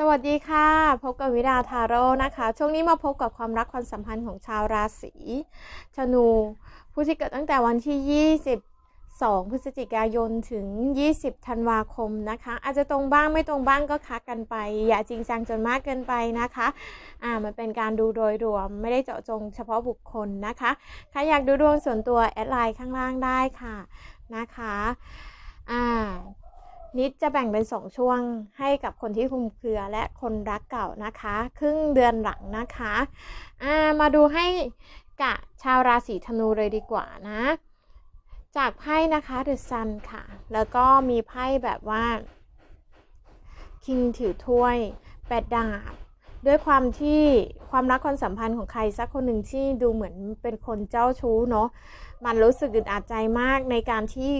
สวัสดีค่ะ พบกับวิดาทาโร่นะคะ ช่วงนี้มาพบกับความรักความสัมพันธ์ของชาวราศีธนู ผู้ที่เกิดตั้งแต่วันที่ 22 พฤศจิกายนถึง 20 ธันวาคมนะคะ อาจจะตรงบ้างไม่ตรงบ้างก็คักกันไป อย่าจริงจังจนมากเกินไปนะคะอ่ามันเป็นการดูโดยรวมไม่ได้เจาะจงเฉพาะบุคคลนะคะใครอยากดูดวงส่วนตัวแอดไลน์ข้างล่างได้ค่ะนะคะอ่า นิดจะแบ่งเป็น2ช่วงให้กับคนที่คุมเครือและคนรักเก่านะคะ ครึ่งเดือนหลังนะคะามาดูให้กะชาวราศีธนูเลยดีกว่านะ จากไพ่นะคะ The Sun ค่ะ แล้วก็มีไพ่แบบว่าคิงถือถ้วยแปดดาบด้วยความที่ความรักความสัมพันธ์ของใครสักคนหนึ่งที่ดูเหมือนเป็นคนเจ้าชู้เนาะมันรู้สึกอึดอัดใจมากในการที่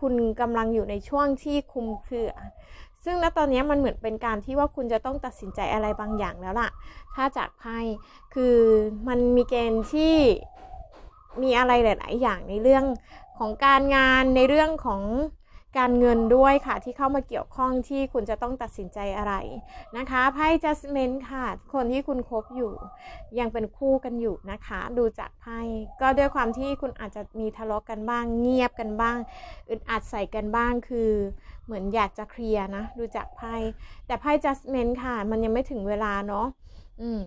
คุณกำลังอยู่ในช่วงที่คุมเครือ ซึ่งณตอนนี้มันเหมือนเป็นการที่ว่าคุณจะต้องตัดสินใจอะไรบางอย่างแล้วล่ะ ถ้าจากไพ่คือมันมีเกณฑ์ที่มีอะไรหลาย ๆ อย่างในเรื่องของการงานในเรื่องของ การเงินด้วยค่ะที่เข้ามาเกี่ยวข้องที่คุณจะต้องตัดสินใจอะไรนะคะไพ่ Judgment ค่ะ คนที่คุณคบอยู่ ยังเป็นคู่กันอยู่นะคะ ดูจากไพ่ก็ด้วยความที่คุณอาจจะมีทะเลาะกันบ้าง เงียบกันบ้างอึดอัดใส่กันบ้างคือเหมือนอยากจะเคลียร์นะ ดูจากไพ่แต่ไพ่ Judgment ค่ะ มันยังไม่ถึงเวลาเนาะอืม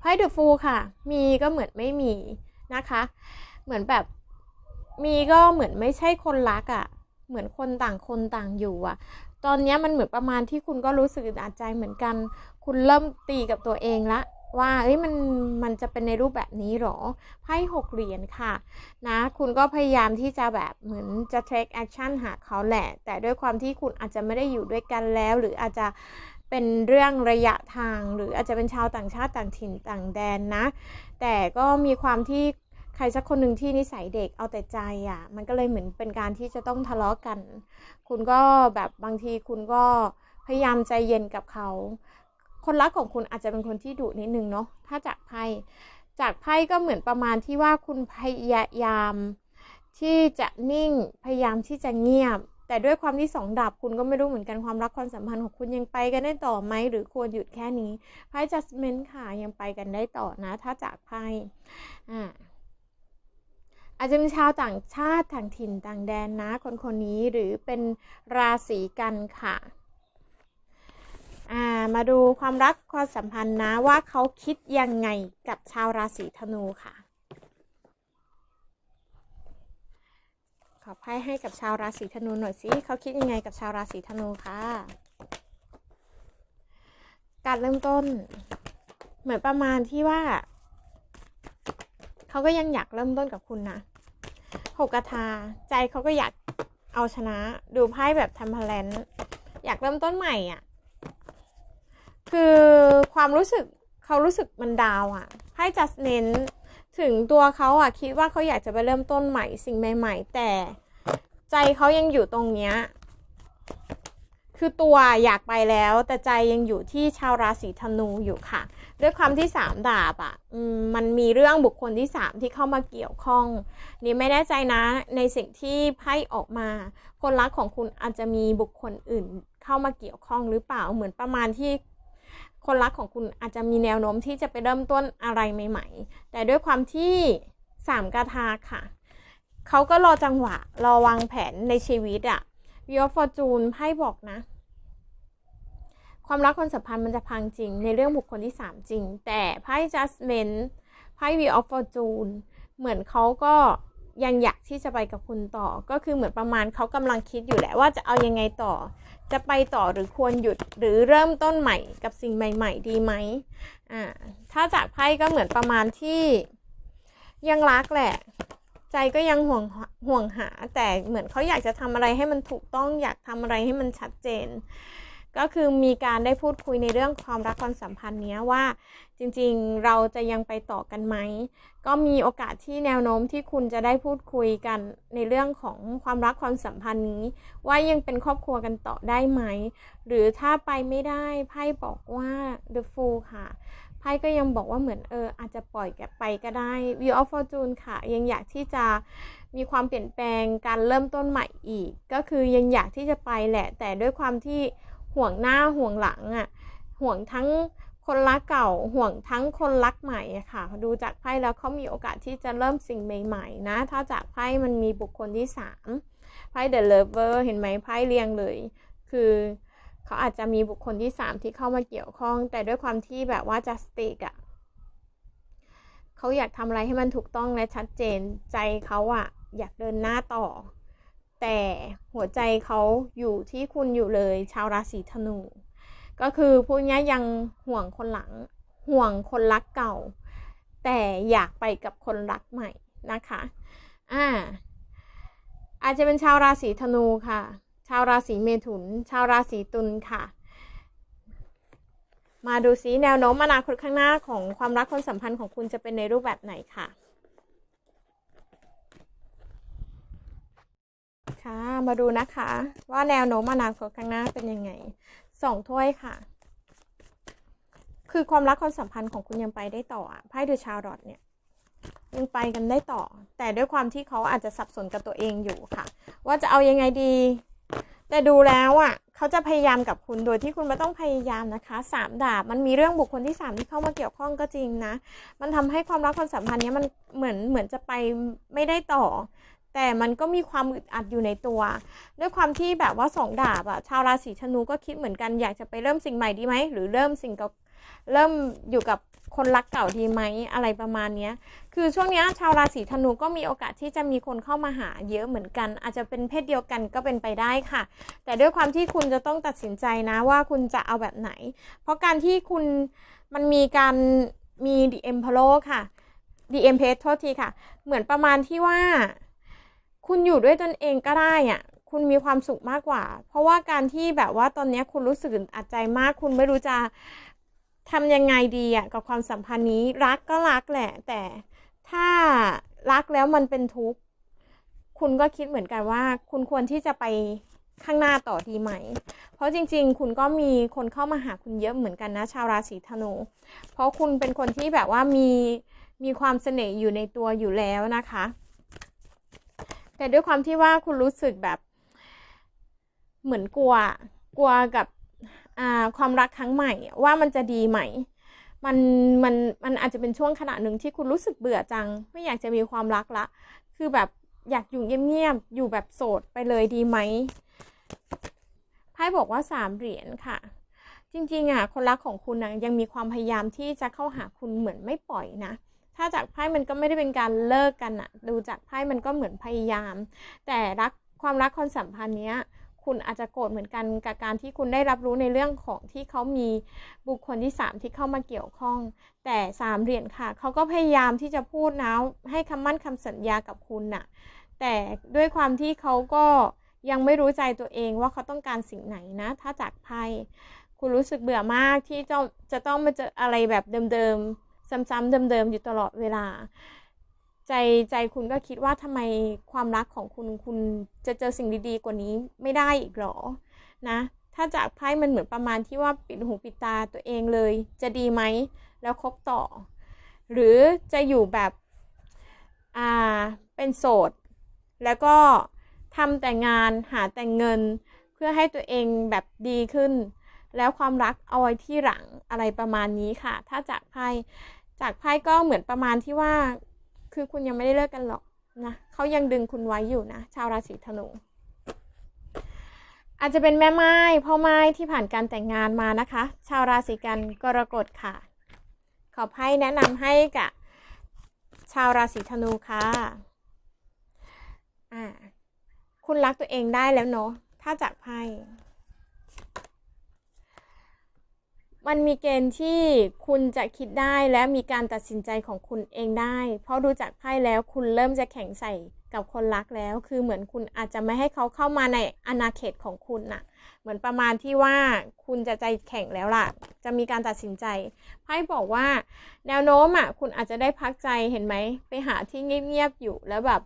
ไพ่เดอะฟูค่ะ มีก็เหมือนไม่มีนะคะ เหมือนแบบมีก็เหมือนไม่ใช่คนรักอะ่ะ เหมือนคนต่างคนต่างอยู่อะตอนนี้มันเหมือนประมาณที่คุณก็รู้สึกอึดอัดใจเหมือนกัน คุณเริ่มตีกับตัวเองละว่าเอ้ยมันมันจะเป็นในรูปแบบนี้หรอไพ่หกเหรียญค่ะนะ คุณก็พยายามที่จะแบบเหมือนจะ take action หาเขาแหละ แต่ด้วยความที่คุณอาจจะไม่ได้อยู่ด้วยกันแล้ว หรืออาจจะเป็นเรื่องระยะทาง หรืออาจจะเป็นชาวต่างชาติต่างถิ่นต่างแดนนะ แต่ก็มีความที่ ใครสักคนหนึ่งที่นิสัยเด็กเอาแต่ใจอะ่ะ มันก็เลยเหมือนเป็นการที่จะต้องทะเลาะกัน คุณก็แบบบางทีคุณก็พยายามใจเย็นกับเขา คนรักของคุณอาจจะเป็นคนที่ดุนิดนึงเนาะถ้าจากไพ่จากไพ่ก็เหมือนประมาณที่ว่าคุณพยายามที่จะนิ่งพยายามที่จะเงียบ แต่ด้วยความที่สองดาบคุณก็ไม่รู้เหมือนกันความรักความสัมพันธ์ของคุณยังไปกันได้ต่อไหมหรือควรหยุดแค่นี้ไพ่ judgment ค่ะยังไปกันได้ต่อนะ ถ้าจากไพ่อ่า อาจจะเป็นชาวต่างชาติต่างถิ่นต่างแดนนะ คนคนนี้หรือเป็นราศีกันค่ะามาดูความรักความสัมพันธ์นะว่าเขาคิดยังไงกับชาวราศีธนูค่ะ ขอไพ่ให้กับชาวราศีธนูหน่อยสิเขาคิดยังไงกับชาวราศีธนูค่ะ การเริ่มต้น เหมือนประมาณที่ว่า เขาก็ยังอยากเริ่มต้นกับคุณนะ หกกระทา ใจเขาก็อยากเอาชนะ ดูไพ่แบบทำพลันอยากเริ่มต้นใหม่อะ คือความรู้สึกเขารู้สึกมันดาวอะไพ่จัสเน้นถึงตัวเขาอะคิดว่าเขาอยากจะไปเริ่มต้นใหม่สิ่งใหม่ ๆ แต่ใจเขายังอยู่ตรงเนี้ยคือตัวอยากไปแล้วแต่ใจยังอยู่ที่ชาวราศีธนูอยู่ค่ะ ด้วยความที่สามดาบอะ่ะมันมีเรื่องบุคคลที่สามที่เข้ามาเกี่ยวข้อง นี่ไม่แน่ใจนะในสิ่งที่ไพ่ออกมา คนรักของคุณอาจจะมีบุคคลอื่นเข้ามาเกี่ยวข้องหรือเปล่าเหมือนประมาณที่คนรักของคุณอาจจะมีแนวโน้มที่จะไปเริ่มต้นอะไรใหม่ ๆ แต่ด้วยความที่สามกาทาค่ะ เขาก็รอจังหวะ รอวางแผนในชีวิตอะวิออฟฟอร์จูนไพ่บอกนะ ความรักความสัมพันธ์มันจะพังจริง ในเรื่องบุคคลที่ 3 จริง แต่ไพ่ Judgment ไพ่ Wheel of Fortune เหมือนเขาก็ยังอยากที่จะไปกับคุณต่อ ก็คือเหมือนประมาณเขากำลังคิดอยู่แหละว่าจะเอายังไงต่อ จะไปต่อหรือควรหยุดหรือเริ่มต้นใหม่กับสิ่งใหม่ ๆ ดีไหมอ่าถ้าจากไพ่ก็เหมือนประมาณที่ยังรักแหละ ใจก็ยังห่วงห่วงหา แต่เหมือนเขาอยากจะทำอะไรให้มันถูกต้องอยากทำอะไรให้มันชัดเจน ก็คือมีการได้พูดคุยในเรื่องความรักความสัมพันธ์เนี้ยว่า จริงๆเราจะยังไปต่อกันไหม ก็มีโอกาสที่แนวโน้มที่คุณจะได้พูดคุยกันในเรื่องของความรักความสัมพันธ์นี้ ว่ายังเป็นครอบครัวกันต่อได้ไหม หรือถ้าไปไม่ได้ไพ่บอกว่า the fool ค่ะไพ่ก็ยังบอกว่าเหมือนเอออาจจะปล่อยแกไปก็ได้ View of Fortune ค่ะ ยังอยากที่จะมีความเปลี่ยนแปลงการเริ่มต้นใหม่อีก ก็คือยังอยากที่จะไปแหละ แต่ด้วยความที่ ห่วงหน้าห่วงหลังอะ่ะห่วงทั้งคนรักเก่าห่วงทั้งคนรักใหม่ค่ะ ดูจากไพ่แล้วเขามีโอกาสที่จะเริ่มสิ่งใหม่ ๆ นะ ถ้าจากไพ่มันมีบุคคลที่สามไพ่เดอะเลเวอร์เห็นไหมไพ่เรียงเลย คือเขาอาจจะมีบุคคลที่สามที่เข้ามาเกี่ยวข้อง แต่ด้วยความที่แบบว่าจัสติกอะเขาอยากทำอะไรให้มันถูกต้องและชัดเจนใจเขาอะอยากเดินหน้าต่อ แต่หัวใจเขาอยู่ที่คุณอยู่เลย ชาวราศีธนู ก็คือพวกนี้ยังห่วงคนหลัง ห่วงคนรักเก่า แต่อยากไปกับคนรักใหม่นะคะอ่าอาจจะเป็นชาวราศีธนูค่ะ ชาวราศีเมถุน ชาวราศีตุลค่ะ มาดูซิแนวโน้มอนาคตข้างหน้าของความรักความสัมพันธ์ของคุณจะเป็นในรูปแบบไหนค่ะ ค่ะ มาดูนะคะ ว่าแนวโน้มอนาคตข้างหน้าเป็นยังไงสองถ้วยค่ะ คือความรักความสัมพันธ์ของคุณยังไปได้ต่อไพ่ดูชาวรอดเนี่ยยังไปกันได้ต่อ แต่ด้วยความที่เขาอาจจะสับสนกับตัวเองอยู่ค่ะ ว่าจะเอายังไงดี แต่ดูแล้วอะเขาจะพยายามกับคุณโดยที่คุณไม่ต้องพยายามนะคะสามดาบมันมีเรื่องบุคคลที่สามที่เข้ามาเกี่ยวข้องก็จริงนะ มันทำให้ความรักความสัมพันธ์เนี้ยมันเหมือนเหมือนจะไปไม่ได้ต่อ แต่มันก็มีความอึดอัดอยู่ในตัว ด้วยความที่แบบว่าสองดาบอะชาวราศีธนูก็คิดเหมือนกันอยากจะไปเริ่มสิ่งใหม่ดีไหมหรือเริ่มสิ่งเก่าเริ่มอยู่กับคนรักเก่าดีไหมอะไรประมาณเนี้ยคือช่วงนี้ชาวราศีธนูก็มีโอกาสที่จะมีคนเข้ามาหาเยอะเหมือนกัน อาจจะเป็นเพศเดียวกันก็เป็นไปได้ค่ะ แต่ด้วยความที่คุณจะต้องตัดสินใจนะว่าคุณจะเอาแบบไหน เพราะการที่คุณมันมีการมี The Emperor ค่ะ The Empress โทษทีค่ะ เหมือนประมาณที่ว่า คุณอยู่ด้วยตนเองก็ได้อะคุณมีความสุขมากกว่า เพราะว่าการที่แบบว่าตอนนี้คุณรู้สึกอัดใจมาก คุณไม่รู้จะทำยังไงดีอะกับความสัมพันธ์นี้ รักก็รักแหละ แต่ถ้ารักแล้วมันเป็นทุกข์คุณก็คิดเหมือนกันว่า คุณควรที่จะไปข้างหน้าต่อดีไหม เพราะจริง ๆ คุณก็มีคนเข้ามาหาคุณเยอะเหมือนกันนะ ชาวราศีธนู เพราะคุณเป็นคนที่แบบว่ามีมีความเสน่ห์อยู่ในตัวอยู่แล้วนะคะ แต่ด้วยความที่ว่าคุณรู้สึกแบบ เหมือนกลัว กลัวกับความรักครั้งใหม่ ว่ามันจะดีไหม มันมันมันอาจจะเป็นช่วงขณะหนึ่งที่คุณรู้สึกเบื่อจัง ไม่อยากจะมีความรักละ คือแบบอยากอยู่เงียบๆอยู่แบบโสดไปเลยดีไหมไพ่บอกว่าสามเหรียญค่ะ จริงๆอะคนรักของคุณนะยังมีความพยายามที่จะเข้าหาคุณเหมือนไม่ปล่อยนะ ถ้าจากไพ่มันก็ไม่ได้เป็นการเลิกกันอะดูจากไพ่มันก็เหมือนพยายาม แต่รักความรักความสัมพันธ์เนี้ยคุณอาจจะโกรธเหมือนกันกับการที่คุณได้รับรู้ในเรื่องของที่เขามีบุคคลที่สามที่เข้ามาเกี่ยวข้อง แต่สามเหรียญค่ะเขาก็พยายามที่จะพูดนะให้คำมั่นคำสัญญากับคุณน่ะ แต่ด้วยความที่เขาก็ยังไม่รู้ใจตัวเองว่าเขาต้องการสิ่งไหนนะ ถ้าจากไพ่คุณรู้สึกเบื่อมากที่จะจะต้องมาเจออะไรแบบเดิมๆ ซ้ำๆเดิมๆอยู่ตลอดเวลา ใจใจคุณก็คิดว่าทำไมความรักของคุณคุณจะเจอสิ่งดีๆ กว่านี้ไม่ได้อีกหรอนะถ้าจากไพ่มันเหมือนประมาณที่ว่าปิดหูปิดตาตัวเองเลย จะดีไหมแล้วคบต่อ หรือจะอยู่แบบอ่าเป็นโสด แล้วก็ทำแต่งานหาแต่งเงิน เพื่อให้ตัวเองแบบดีขึ้น แล้วความรักเอาไว้ที่หลังอะไรประมาณนี้ค่ะ ถ้าจากไพ่ จากไพ่ก็เหมือนประมาณที่ว่า คือคุณยังไม่ได้เลิกกันหรอกนะเขายังดึงคุณไว้อยู่นะ ชาวราศีธนูอาจจะเป็นแม่ไม้พ่อไม้ที่ผ่านการแต่งงานมานะคะ ชาวราศีกันกรกฎค่ะ ขอไพ่แนะนำให้กับชาวราศีธนูค่ะอ่าคุณรักตัวเองได้แล้วเนาะถ้าจากไพ่ มันมีเกณฑ์ที่คุณจะคิดได้และมีการตัดสินใจของคุณเองได้ เพราะดูจากไพ่แล้วคุณเริ่มจะแข็งใส่กับคนรักแล้ว คือเหมือนคุณอาจจะไม่ให้เขาเข้ามาในอาณาเขตของคุณน่ะ เหมือนประมาณที่ว่าคุณจะใจแข็งแล้วล่ะ จะมีการตัดสินใจไพ่บอกว่า แนวโน้มอะคุณอาจจะได้พักใจเห็นไหม ไปหาที่เงียบๆอยู่แล้วแบบ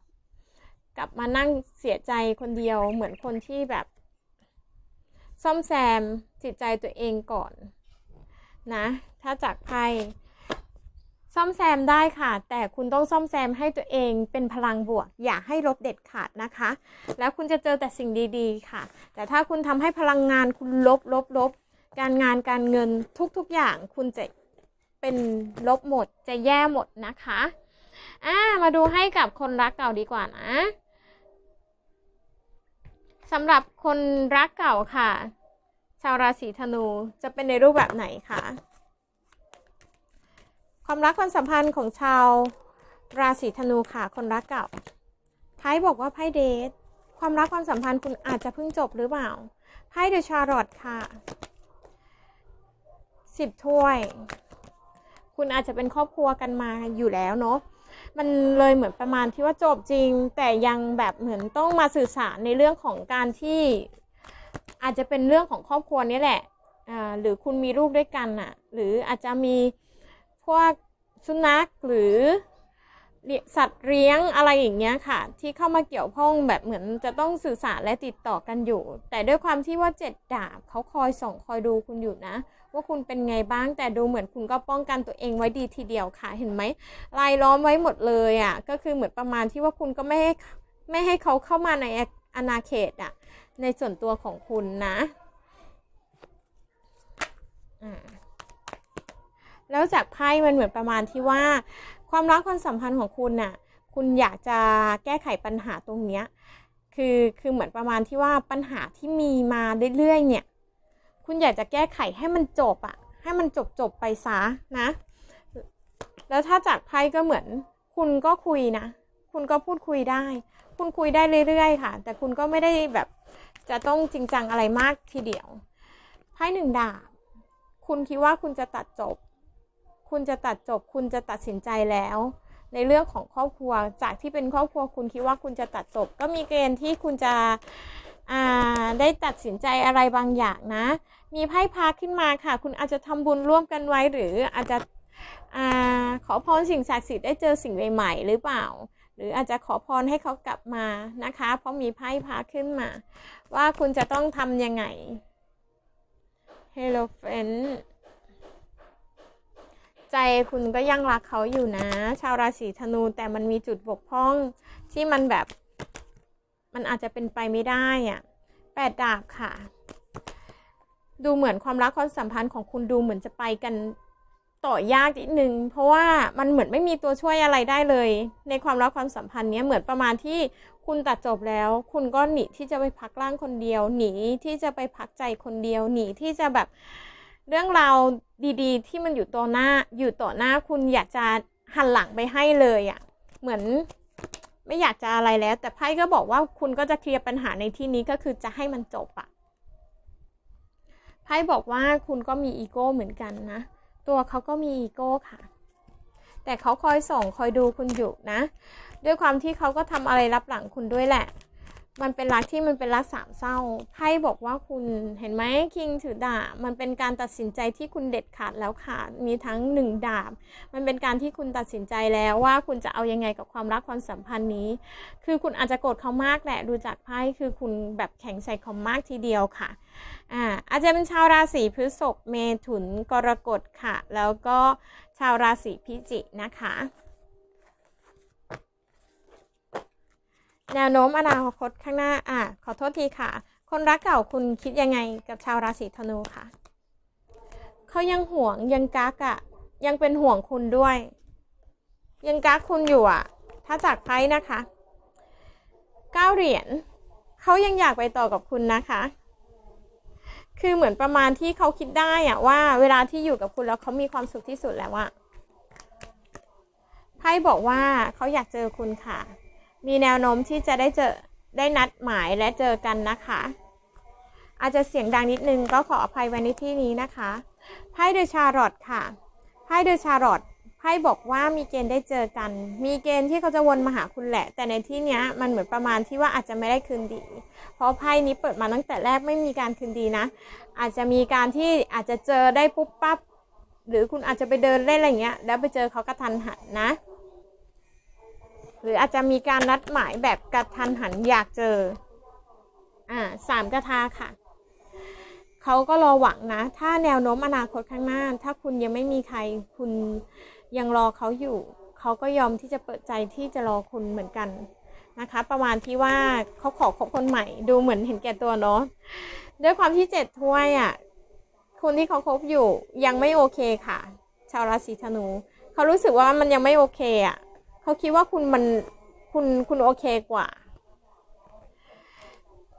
กลับมานั่งเสียใจคนเดียวเหมือนคนที่แบบ ซ่อมแซมจิตใจตัวเองก่อน นะ ถ้าจากไพ่ซ่อมแซมได้ค่ะ แต่คุณต้องซ่อมแซมให้ตัวเองเป็นพลังบวก อย่าให้ลบเด็ดขาดนะคะ แล้วคุณจะเจอแต่สิ่งดีๆ ค่ะ แต่ถ้าคุณทำให้พลังงานคุณลบลบลบการงานการเงินทุกๆอย่างคุณจะเป็นลบหมดจะแย่หมดนะคะอ่ามาดูให้กับคนรักเก่าดีกว่านะสำหรับคนรักเก่าค่ะ ชาวราศีธนูจะเป็นในรูปแบบไหนคะความรักความสัมพันธ์ของชาวราศีธนูค่ะ คนรักเก่าไพ่บอกว่าไพ่เดท ความรักความสัมพันธ์คุณอาจจะเพิ่งจบหรือเปล่าไพ่เดอะชาร์ลอตค่ะสิบถ้วย คุณอาจจะเป็นครอบครัวกันมาอยู่แล้วเนาะมันเลยเหมือนประมาณที่ว่าจบจริง แต่ยังแบบเหมือนต้องมาสื่อสารในเรื่องของการที่ อาจจะเป็นเรื่องของครอบครัวนี้แหละอหรือคุณมีลูกด้วยกันน่ะ หรืออาจจะมีพวกสุนัขหรือสัตว์เลี้ยงอะไรอย่างเงี้ยค่ะ ที่เข้ามาเกี่ยวข้องแบบเหมือนจะต้องสื่อสารและติดต่อกันอยู่ แต่ด้วยความที่ว่าเจ็ดดาบเขาคอยส่องคอยดูคุณอยู่นะ ว่าคุณเป็นไงบ้างแต่ดูเหมือนคุณก็ป้องกันตัวเองไว้ดีทีเดียวค่ะเห็นไหมลายล้อมไว้หมดเลยอะ่ะก็คือเหมือนประมาณที่ว่าคุณก็ไม่ให้ไม่ให้เขาเข้ามาในอาณาเขตอะ่ะ ในส่วนตัวของคุณนะแล้วจากไพ่มันเหมือนประมาณที่ว่า ความรักความสัมพันธ์ของคุณน่ะ คุณอยากจะแก้ไขปัญหาตรงเนี้ยคือคือเหมือนประมาณที่ว่าปัญหาที่มีมาเรื่อยๆเนี่ย คุณอยากจะแก้ไขให้มันจบอะให้มันจบจบไปซะนะ แล้วถ้าจากไพ่ก็เหมือน คุณก็คุยนะ คุณก็พูดคุยได้ คุณคุยได้เรื่อยๆ ค่ะ แต่คุณก็ไม่ได้แบบ จะต้องจริงจังอะไรมากทีเดียวไพ่หนึ่งดาบ คุณคิดว่าคุณจะตัดจบ คุณจะตัดจบ คุณจะตัดสินใจแล้ว ในเรื่องของครอบครัว จากที่เป็นครอบครัว คุณคิดว่าคุณจะตัดจบ ก็มีเกณฑ์ที่คุณจะได้ตัดสินใจอะไรบางอย่างนะ มีไพ่พาขึ้นมาค่ะ คุณอาจจะทำบุญร่วมกันไว้หรืออาจจะอขอพรสิ่งศักดิ์สิทธิ์ได้เจอสิ่งใหม่ๆหรือเปล่า หรืออาจจะขอพรให้เขากลับมานะคะ เพราะมีไพ่พาขึ้นมา ว่าคุณจะต้องทำยังไง Hello friend ใจคุณก็ยังรักเขาอยู่นะ ชาวราศีธนูแต่มันมีจุดบกพร่องที่มันแบบ มันอาจจะเป็นไปไม่ได้อะแปดดาบค่ะ ดูเหมือนความรักความสัมพันธ์ของคุณดูเหมือนจะไปกัน ต่อยากนิดนึงเพราะว่ามันเหมือนไม่มีตัวช่วยอะไรได้เลย ในความรักความสัมพันธ์เนี้ยเหมือนประมาณที่คุณตัดจบแล้ว คุณก็หนีที่จะไปพักร่างคนเดียว หนีที่จะไปพักใจคนเดียว หนีที่จะแบบเรื่องราวดีๆ ที่มันอยู่ต่อหน้า อยู่ต่อหน้าคุณอยากจะหันหลังไปให้เลยอะ่ะเหมือนไม่อยากจะอะไรแล้ว แต่ไพ่ก็บอกว่าคุณก็จะเคลียร์ปัญหาในที่นี้ก็คือจะให้มันจบอะไพ่บอกว่าคุณก็มีอีโก้เหมือนกันนะ ตัวเขาก็มีอีโก้ค่ะ แต่เขาคอยส่องคอยดูคุณอยู่นะ ด้วยความที่เขาก็ทำอะไรรับหลังคุณด้วยแหละ มันเป็นรักที่มันเป็นรักสามเศร้าไพ่บอกว่าคุณเห็นไหมคิงถือดาบมันเป็นการตัดสินใจที่คุณเด็ดขาดแล้วค่ะมีทั้งหนึ่งดาบ มันเป็นการที่คุณตัดสินใจแล้วว่าคุณจะเอายังไงกับความรักความสัมพันธ์นี้ คือคุณอาจจะโกรธเขามากแหละดูจากไพ่คือคุณแบบแข็งใส่เขามากทีเดียวค่ะอ่าอาจจะเป็นชาวราศีพฤษภเมถุนกรกฎค่ะ แล้วก็ชาวราศีพิจิกนะคะ แนวโน้มอนาคตข้างหน้าอะขอโทษทีค่ะ คนรักเก่าคุณคิดยังไงกับชาวราศีธนูคะเขายังห่วงยังกักอะยังเป็นห่วงคุณด้วย ยังกักคุณอยู่อะถ้าจากไพ่นะคะเก้าเหรียญเขายังอยากไปต่อกับคุณนะคะ คือเหมือนประมาณที่เขาคิดได้อะว่า เวลาที่อยู่กับคุณแล้วเขามีความสุขที่สุดแล้วอะไพ่บอกว่าเขาอยากเจอคุณค่ะ มีแนวโน้มที่จะได้เจอได้นัดหมายและเจอกันนะคะ อาจจะเสียงดังนิดนึงก็ขออภัยไว้ในที่นี้นะคะไพ่เดอชาร์ลอตค่ะไพ่เดอชาร์ลอตไพ่บอกว่ามีเกณฑ์ได้เจอกัน มีเกณฑ์ที่เขาจะวนมาหาคุณแหละ แต่ในที่นี้มันเหมือนประมาณที่ว่าอาจจะไม่ได้คืนดี เพราะไพ่นี้เปิดมาตั้งแต่แรกไม่มีการคืนดีนะ อาจจะมีการที่อาจจะเจอได้ปุ๊บปั๊บหรือคุณอาจจะไปเดินเล่นอะไรเงี้ย แล้วไปเจอเขากระทันหันนะ หรืออาจจะมีการนัดหมายแบบกระทันหันอยากเจอ อ่าสามกระทาค่ะ เขาก็รอหวังนะ ถ้าแนวโน้มอนาคตข้างหน้า ถ้าคุณยังไม่มีใคร คุณยังรอเขาอยู่ เขาก็ยอมที่จะเปิดใจที่จะรอคุณเหมือนกันนะคะ ประมาณที่ว่าเขาขอคบคนใหม่ ดูเหมือนเห็นแก่ตัวเนาะ ด้วยความที่เจ็ดถ้วยอะ่ะ คนที่เขาคบอยู่ยังไม่โอเคค่ะ ชาวราศีธนู เขารู้สึกว่ามันยังไม่โอเคอะ่ะ เขาคิดว่าคุณมันคุณคุณโอเคกว่า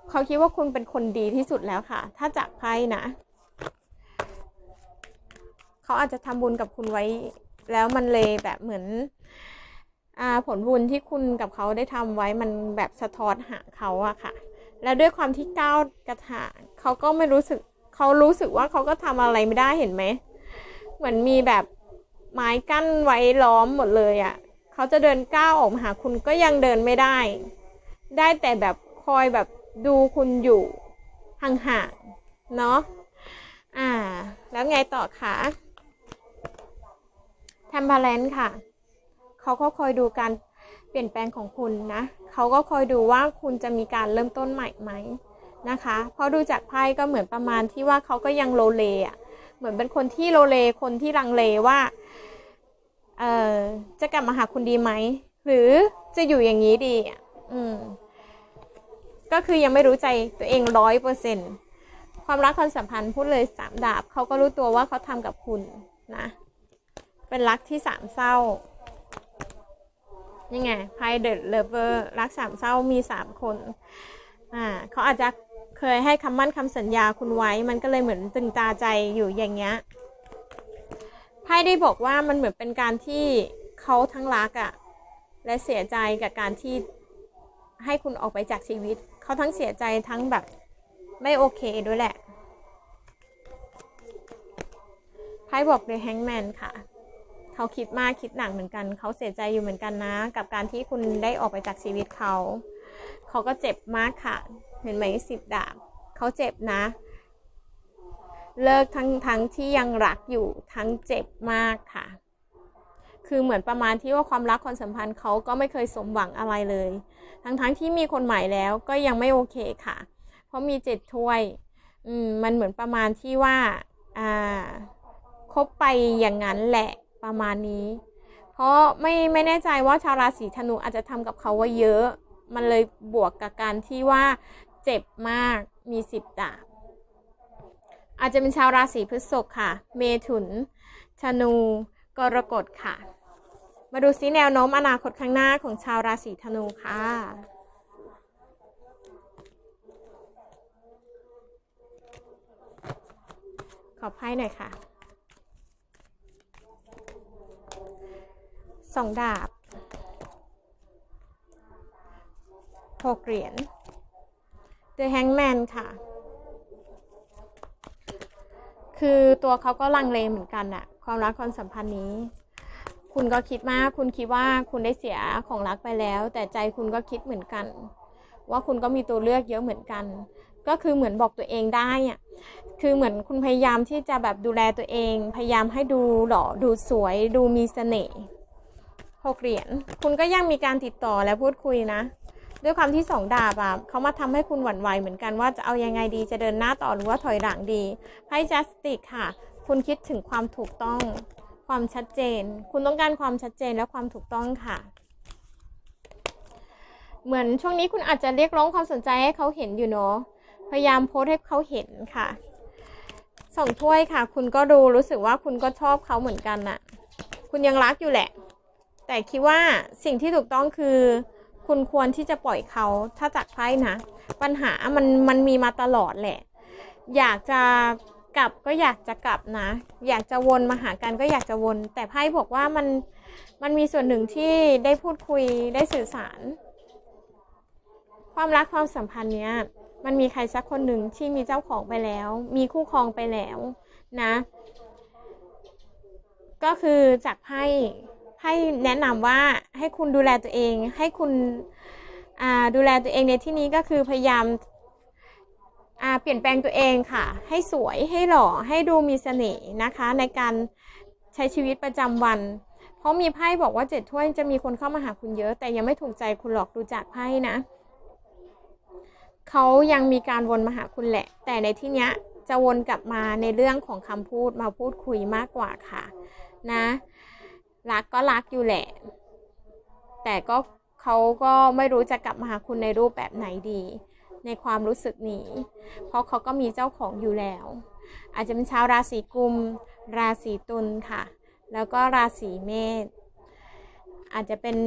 เขาคิดว่าคุณเป็นคนดีที่สุดแล้วค่ะ ถ้าจากไพ่นะ เขาอาจจะทำบุญกับคุณไว้ แล้วมันเลยแบบเหมือนอาผลบุญที่คุณกับเขาได้ทำไว้มันแบบสะท้อนหาเขาอะค่ะ แล้วด้วยความที่ก้าวกระถางเขาก็ไม่รู้สึกเขารู้สึกว่าเขาก็ทำอะไรไม่ได้เห็นไหม เหมือนมีแบบไม้กั้นไว้ล้อมหมดเลยอะ เขาจะเดินก้าวออกมาหาคุณก็ยังเดินไม่ได้ ได้แต่แบบคอยแบบดูคุณอยู่ห่างๆเนาะอ่า แล้วไงต่อคะแทม p าลนค่ะ เขาก็คอยดูการเปลี่ยนแปลงของคุณนะ เขาก็คอยดูว่าคุณจะมีการเริ่มต้นใหม่ไหมนะคะ เพราะดูจากไพ่ก็เหมือนประมาณที่ว่าเขาก็ยังโลเลอะเหมือนเป็นคนที่โลเลคนที่ลังเลว่า เอ่อจะกลับมาหาคุณดีไหม หรือจะอยู่อย่างนี้ดีอืมก็คือยังไม่รู้ใจตัวเองร้อยเปอร์เซ็นความรักความสัมพันธ์พูดเลยสามดาบเขาก็รู้ตัวว่าเขาทำกับคุณนะ เป็นรักที่สามเศร้านี่ไงไพ่เดอะเลเวอร์รักสามเศร้ามีสามคน อ่าเขาอาจจะเคยให้คำมั่นคำสัญญาคุณไว้ มันก็เลยเหมือนตึงตาใจอยู่อย่างเงี้ย พ่ได้บอกว่ามันเหมือนเป็นการที่เขาทั้งรักอะ่ะและเสียใจกับการที่ให้คุณออกไปจากชีวิต เขาทั้งเสียใจทั้งแบบไม่โอเคด้วยแหละไพ่บอก The Hangman ค่ะ เขาคิดมากคิดหนักเหมือนกัน เขาเสียใจอยู่เหมือนกันนะ กับการที่คุณได้ออกไปจากชีวิตเขา เขาก็เจ็บมากค่ะ เห็นไหมสิบดาบ เขาเจ็บนะ เลิกทั้งทั้งที่ยังรักอยู่ทั้งเจ็บมากค่ะ คือเหมือนประมาณที่ว่าความรักความสัมพันธ์เขาก็ไม่เคยสมหวังอะไรเลย ทั้งทั้งที่มีคนใหม่แล้วก็ยังไม่โอเคค่ะ เพราะมีเจ็ดถ้วยอืมมันเหมือนประมาณที่ว่าอ่าคบไปอย่างนั้นแหละประมาณนี้ เพราะไม่ไม่แน่ใจว่าชาวราศีธนูอาจจะทำกับเขาว่าเยอะ มันเลยบวกกับการที่ว่าเจ็บมากมีสิบดาบ อาจจะเป็นชาวราศีพฤษภค่ะ เมถุนธนู กรกฎค่ะ มาดูซิแนวโน้มอนาคตข้างหน้าของชาวราศีธนูค่ะขอไพ่หน่อยค่ะ สองดาบ หกเหรียญ The Hangman ค่ะ คือตัวเขาก็ลังเลเหมือนกันอะความรักความสัมพันธ์นี้ คุณก็คิดมาก คุณคิดว่าคุณได้เสียของรักไปแล้ว แต่ใจคุณก็คิดเหมือนกัน ว่าคุณก็มีตัวเลือกเยอะเหมือนกัน ก็คือเหมือนบอกตัวเองได้อะคือเหมือนคุณพยายามที่จะแบบดูแลตัวเอง พยายามให้ดูหล่อดูสวย ดูมีเสน่ห์หกเหรียญคุณก็ยังมีการติดต่อและพูดคุยนะ ด้วยความที่สองดาบอะเขามาทำให้คุณหวั่นไหวเหมือนกันว่าจะเอายังไงดีจะเดินหน้าต่อหรือว่าถอยหลังดีไพ่จัสติกค่ะ คุณคิดถึงความถูกต้องความชัดเจน คุณต้องการความชัดเจนและความถูกต้องค่ะ เหมือนช่วงนี้คุณอาจจะเรียกร้องความสนใจให้เขาเห็นอยู่เนาะพยายามโพสให้เขาเห็นค่ะสองถ้วยค่ะ คุณก็ดูรู้สึกว่าคุณก็ชอบเขาเหมือนกันน่ะ คุณยังรักอยู่แหละ แต่คิดว่าสิ่งที่ถูกต้องคือ คุณควรที่จะปล่อยเขาถ้าจากไพ่นะ ปัญหามันมันมีมาตลอดแหละ อยากจะกลับก็อยากจะกลับนะ อยากจะวนมาหากันก็อยากจะวน แต่ไพ่บอกว่ามันมันมีส่วนหนึ่งที่ได้พูดคุยได้สื่อสาร ความรักความสัมพันธ์เนี้ยมันมีใครสักคนหนึ่งที่มีเจ้าของไปแล้ว มีคู่ครองไปแล้วนะ ก็คือจากไพ่ ไพ่แนะนำว่าให้คุณดูแลตัวเอง ให้คุณดูแลตัวเองในที่นี้ก็คือพยายามาเปลี่ยนแปลงตัวเองค่ะ ให้สวยให้หล่อให้ดูมีเสน่ห์นะคะ ในการใช้ชีวิตประจำวัน เพราะมีไพ่บอกว่าเจ็ดถ้วยจะมีคนเข้ามาหาคุณเยอะ แต่ยังไม่ถูกใจคุณหรอกดูจากไพ่นะเขายังมีการวนมาหาคุณแหละ แต่ในที่เนี้ยจะวนกลับมาในเรื่องของคำพูดมาพูดคุยมากกว่าค่ะ นะ รักก็รักอยู่แหละ แต่ก็เขาก็ไม่รู้จะกลับมาหาคุณในรูปแบบไหนดี ในความรู้สึกนี้ เพราะเขาก็มีเจ้าของอยู่แล้ว อาจจะเป็นชาวราศีกุม ราศีตุลค่ะ แล้วก็ราศีเมษ อาจจะเป็น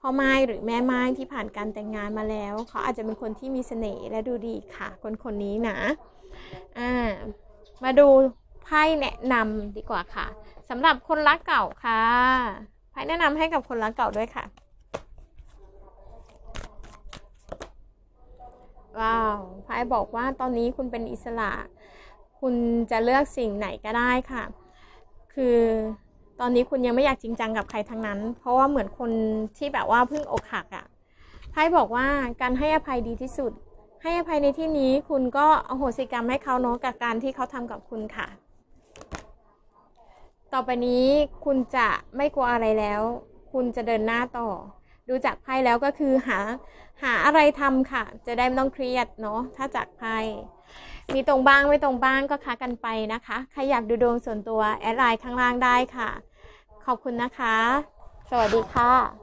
พ่อไม้หรือแม่ไม้ที่ผ่านการแต่งงานมาแล้ว เขาอาจจะเป็นคนที่มีเสน่ห์และดูดีค่ะ คนคนนี้นะ อ่า มาดูไพ่แนะนำดีกว่าค่ะ สำหรับคนรักเก่าค่ะไพ่แนะนำให้กับคนรักเก่าด้วยค่ะ ว้าวไพ่บอกว่าตอนนี้คุณเป็นอิสระ คุณจะเลือกสิ่งไหนก็ได้ค่ะ คือตอนนี้คุณยังไม่อยากจริงจังกับใครทั้งนั้น เพราะว่าเหมือนคนที่แบบว่าเพิ่งอกหักอะ่ะไพ่บอกว่าการให้อภัยดีที่สุด ให้อภัยในที่นี้คุณก็อโหสิกรรมให้เขาเนาะกับการที่เขาทำกับคุณค่ะ ต่อไปนี้คุณจะไม่กลัวอะไรแล้ว คุณจะเดินหน้าต่อ ดูจากไพ่แล้วก็คือหาหาอะไรทำค่ะ จะได้ไม่ต้องเครียดเนาะถ้าจากไพ่มีตรงบ้างไม่ตรงบ้างก็ค้ากันไปนะคะใครอยากดูดวงส่วนตัวแอดไลน์ข้างล่างได้ค่ะ ขอบคุณนะคะ สวัสดีค่ะ